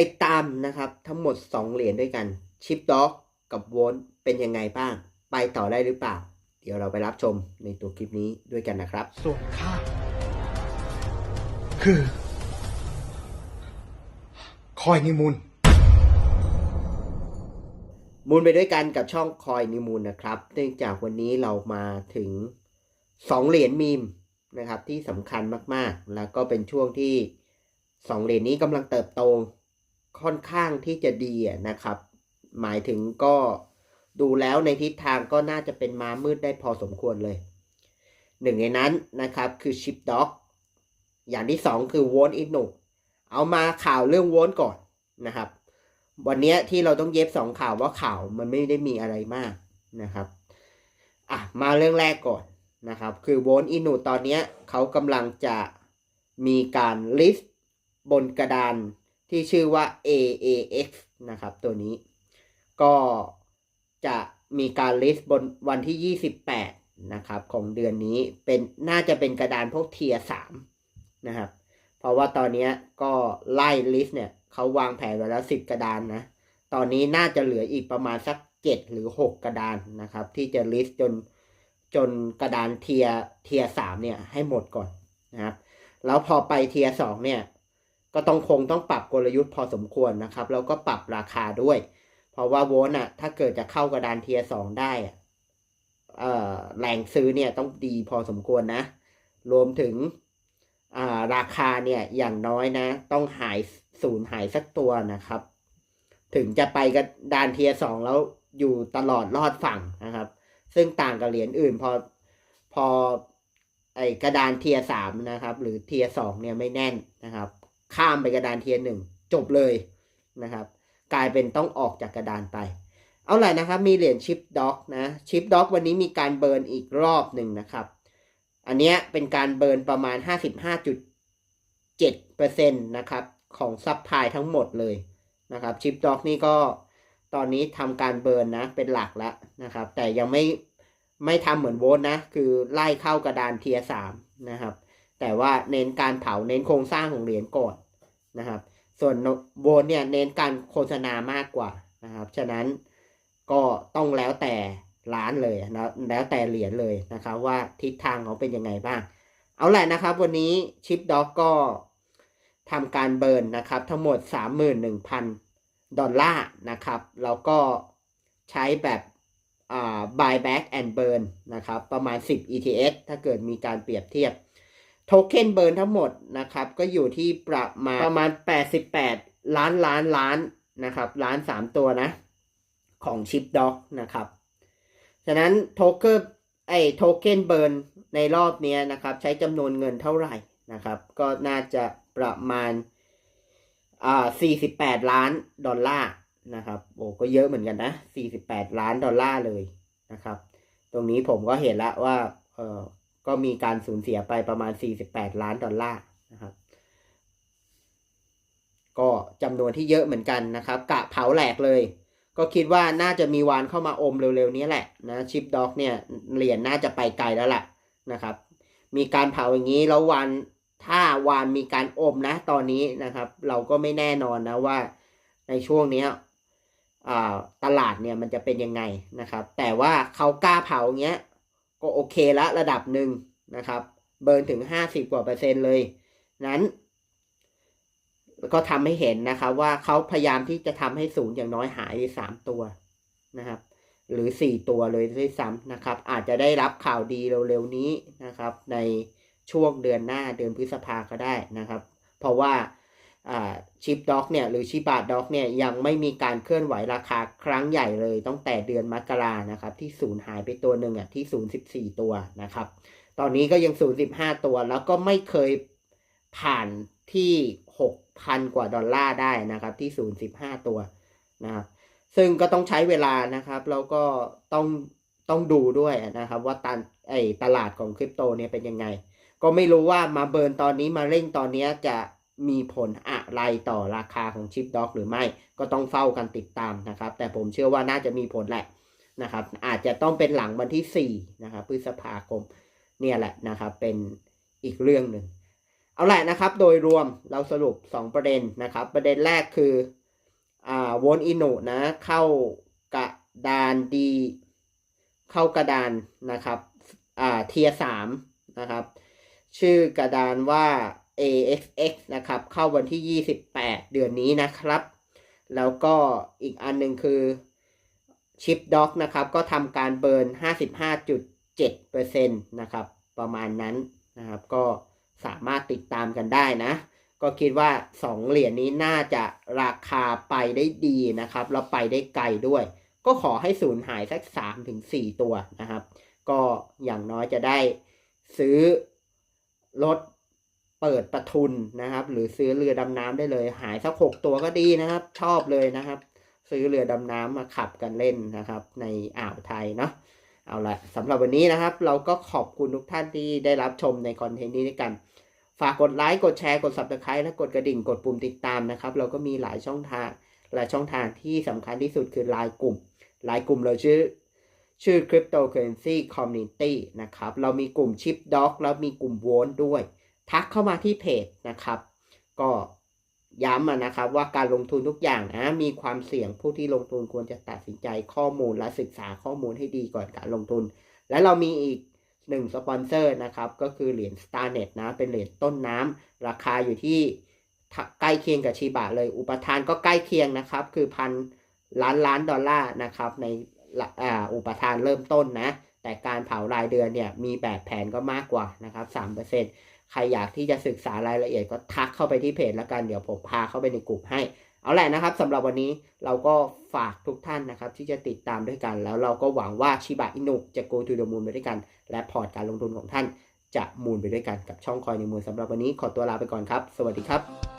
ติดตามนะครับ ทั้งหมด 2 เหรียญด้วยกันชิปด็อกกับโวลเป็นยังไงบ้าง ไปต่อได้หรือเปล่า เดี๋ยวเราไปรับชมในตัวคลิปนี้ด้วยกันนะครับ ส่วนข้าคือ คอยนิมุนมูลไปด้วยกันกับช่องคอยนิมูลนะครับ เนื่องจากวันนี้เรามาถึง 2 เหรียญมีมนะครับที่สำคัญมากๆ แล้วก็เป็นช่วงที่ 2 เหรียญนี้กำลังเติบโต ค่อนข้างที่จะดีะนะครับ หมายถึงก็ดูแล้วในทิศทางก็น่าจะเป็นม้ามืดได้พอสมควรเลย หนึ่งในนั้นนะครับคือชิปด็อกอย่างที่สองคือวอนอินุเอามาข่าวเรื่องวอนก่อนนะครับ วันนี้ที่เราต้องเย็บสองข่าวว่าข่าวมันไม่ได้มีอะไรมากนะครับอะมาเรื่องแรกก่อนนะครับ คือวอนอินุตอนนี้เขากำลังจะมีการลิสต์บนกระดาน ที่ชื่อว่า AAX นะครับ ตัวนี้ก็จะมีการลิสต์บนวันที่ 28 นะครับ ของเดือนนี้เป็นน่าจะเป็นกระดานพวกเทียสามนะครับ เพราะว่าตอนนี้ก็ไล่ลิสต์เนี่ยเขาวางแผนไว้แล้ว 10 กระดานนะ ตอนนี้น่าจะเหลืออีกประมาณสัก 7 หรือ 6 กระดานนะครับ ที่จะลิสต์จนจนกระดานเทียเทียสามเนี่ยให้หมดก่อนนะครับ แล้วพอไปเทียสองเนี่ย ก็ต้องคงต้องปรับกลยุทธ์พอสมควรนะครับแล้วก็ปรับราคาด้วย เพราะว่าโวลต์อะถ้าเกิดจะเข้ากระดานเทียสองได้อะเอ่อแรงซื้อเนี่ยต้องดีพอสมควรนะ รวมถึงราคาเนี่ยอย่างน้อยนะ ต้องหายศูนย์หายสักตัวนะครับ ถึงจะไปกระดานเทียสองแล้วอยู่ตลอดรอดฝั่งนะครับ ซึ่งต่างกับเหรียญอื่นพอพอไอกระดานเทียสามนะครับ หรือเทียสองเนี่ยไม่แน่นนะครับ ข้ามไปกระดานเทียหนึ่งจบเลยนะครับ กลายเป็นต้องออกจากกระดานไป เอาล่ะนะครับ มีเหรียญชิปด็อกนะชิปด็อกวันนี้มีการเบิร์นอีกรอบหนึ่งนะครับ อันเนี้ยเป็นการเบิร์นประมาณ 55.7%นะครับของซับพลายทั้งหมดเลยนะครับชิปด็อกนี่ก็ตอนนี้ทำการเบิร์นนะเป็นหลักแล้วนะครับ แต่ยังไม่ไม่ทำเหมือนโวลต์นะ คือไล่เข้ากระดานเทียสามนะครับ แต่ว่าเน้นการเผาเน้นโครงสร้างของเหรียญก่อน นะครับ ส่วนโวลต์เนี่ยเน้นการโฆษณามากกว่านะครับ ฉะนั้นก็ต้องแล้วแต่ร้านเลยนะแล้วแต่เหรียญเลยนะครับว่าทิศทางเขาเป็นยังไงบ้าง เอาแหละนะครับ วันนี้ชิปด็อกก็ทำการเบิร์นนะครับ ทั้งหมด 31,000 ดอลลาร์นะครับ แล้วก็ใช้แบบอ่า buyback and burn นะครับ ประมาณ 10 ETS ถ้าเกิดมีการเปรียบเทียบ โทเค็นเบิร์นทั้งหมดนะครับ ก็อยู่ที่ประมาณประมาณ 88 ล้านล้านล้านนะครับล้านสามตัวนะ ของชิปด็อกนะครับ ฉะนั้นโทเค็นไอโทเค็นเบิร์นในรอบนี้นะครับ ใช้จำนวนเงินเท่าไหร่นะครับ ก็น่าจะประมาณอ่า48 ล้านดอลลาร์นะครับโอ้ก็เยอะเหมือนกันนะ 48 ล้านดอลลาร์เลยนะครับ ตรงนี้ผมก็เห็นแล้วว่าเออ ก็มีการสูญเสียไปประมาณ 48 ล้านดอลลาร์นะครับ ก็จำนวนที่เยอะเหมือนกันนะครับ กะเผาแหลกเลย ก็คิดว่าน่าจะมีวานเข้ามาอมเร็วๆนี้แหละนะชิปด็อกเนี่ยเหรียญน่าจะไปไกลแล้วล่ะนะครับ มีการเผาอย่างนี้แล้ววานถ้าวานมีการอมนะตอนนี้นะครับ เราก็ไม่แน่นอนนะว่าในช่วงนี้ตลาดเนี่ยมันจะเป็นยังไงนะครับ แต่ว่าเขากล้าเผาอย่างเงี้ย ก็โอเคละระดับหนึ่งนะครับ เบิร์นถึงห้าสิบกว่าเปอร์เซ็นต์เลย นั้น ก็ทำให้เห็นนะครับ ว่าเขาพยายามที่จะทำให้ศูนย์อย่างน้อยหายไปสามตัวนะครับ หรือสี่ตัวเลยด้วยซ้ำนะครับ อาจจะได้รับข่าวดีเร็วๆนี้นะครับ ในช่วงเดือนหน้าเดือนพฤษภาก็ได้นะครับ เพราะว่า ชิปด็อกเนี่ยหรือชิบาด็อกเนี่ยยังไม่มีการเคลื่อนไหวราคาครั้งใหญ่เลยตั้งแต่เดือนมกรานะครับที่ศูนย์หายไปตัวหนึ่งอะที่ศูนย์สิบสี่ตัวนะครับ ตอนนี้ก็ยังศูนย์สิบห้าตัว แล้วก็ไม่เคยผ่านที่หกพันกว่าดอลลาร์ได้นะครับที่ศูนย์สิบห้าตัวนะครับซึ่งก็ต้องใช้เวลานะครับ แล้วก็ต้องต้องดูด้วยนะครับ ว่าตันไอตลาดของคริปโตเนี่ยเป็นยังไง ก็ไม่รู้ว่ามาเบิร์นตอนนี้มาเร่งตอนนี้จะ มีผลอะไรต่อราคาของชิปด็อกหรือไม่ก็ต้องเฝ้ากันติดตามนะครับ แต่ผมเชื่อว่าน่าจะมีผลแหละนะครับ อาจจะต้องเป็นหลังวันที่4นะครับพฤษภาคมเนี่ยแหละนะครับ เป็นอีกเรื่องหนึ่งเอาแหละนะครับ โดยรวมเราสรุป 2 ประเด็นนะครับ ประเด็นแรกคืออ่าวนอินุนะ เข้ากระดานดี เข้ากระดานนะครับอ่าเทียสามนะครับ ชื่อกระดานว่า AXX นะครับ เข้าวันที่ 28 เดือนนี้นะครับ แล้วก็อีกอันหนึ่งคือชิปด็อกนะครับ ก็ทำการเบิร์น 55.7%นะครับ ประมาณนั้นนะครับ ก็สามารถติดตามกันได้นะ ก็คิดว่า 2 เหรียญนี้น่าจะราคาไปได้ดีนะครับ แล้วไปได้ไกลด้วย ก็ขอให้สูญหายสัก 3-4 ตัวนะครับ ก็อย่างน้อยจะได้ซื้อรถ เปิดประทุนนะครับ หรือซื้อเรือดำน้ำได้เลย หายสักหกตัวก็ดีนะครับ ชอบเลยนะครับ ซื้อเรือดำน้ำมาขับกันเล่นนะครับ ในอ่าวไทยเนาะเอาละสำหรับวันนี้นะครับ เราก็ขอบคุณทุกท่านที่ได้รับชมในคอนเทนต์นี้ด้วยกัน ฝากกดไลค์กดแชร์กด subscribe และกดกระดิ่งกดปุ่มติดตามนะครับ เราก็มีหลายช่องทางหลายช่องทางที่สำคัญที่สุดคือไลน์กลุ่มไลน์กลุ่มเราชื่อชื่อ Cryptocurrency Community นะครับ เรามีกลุ่ม Chip Dog แล้วมีกลุ่มโวนด้วย ทักเข้ามาที่เพจนะครับ ก็ย้ำนะครับว่าการลงทุนทุกอย่างนะมีความเสี่ยงผู้ที่ลงทุนควรจะตัดสินใจข้อมูลและศึกษาข้อมูลให้ดีก่อนการลงทุน และเรามีอีกหนึ่งสปอนเซอร์นะครับก็คือเหรียญ StarNet นะเป็นเหรียญต้นน้ำราคาอยู่ที่ใกล้เคียงกับชีบะเลย อุปทานก็ใกล้เคียงนะครับ คือพันล้านล้านดอลลาร์นะครับในอุปทานเริ่มต้นนะ แต่การเผารายเดือนเนี่ยมีแบบแผนก็มากกว่านะครับ3% ใครอยากที่จะศึกษารายละเอียดก็ทักเข้าไปที่เพจแล้วกันเดี๋ยวผมพาเข้าไปในกลุ่มให้ เอาแหละนะครับสำหรับวันนี้เราก็ฝากทุกท่านนะครับ ที่จะติดตามด้วยกัน แล้วเราก็หวังว่าชิบะอินุจะ go to the moon ไปด้วยกัน และพอร์ตการลงทุนของท่านจะมูลไปด้วยกันกับช่องคอยในมูลสำหรับวันนี้ขอตัวลาไปก่อนครับ สวัสดีครับ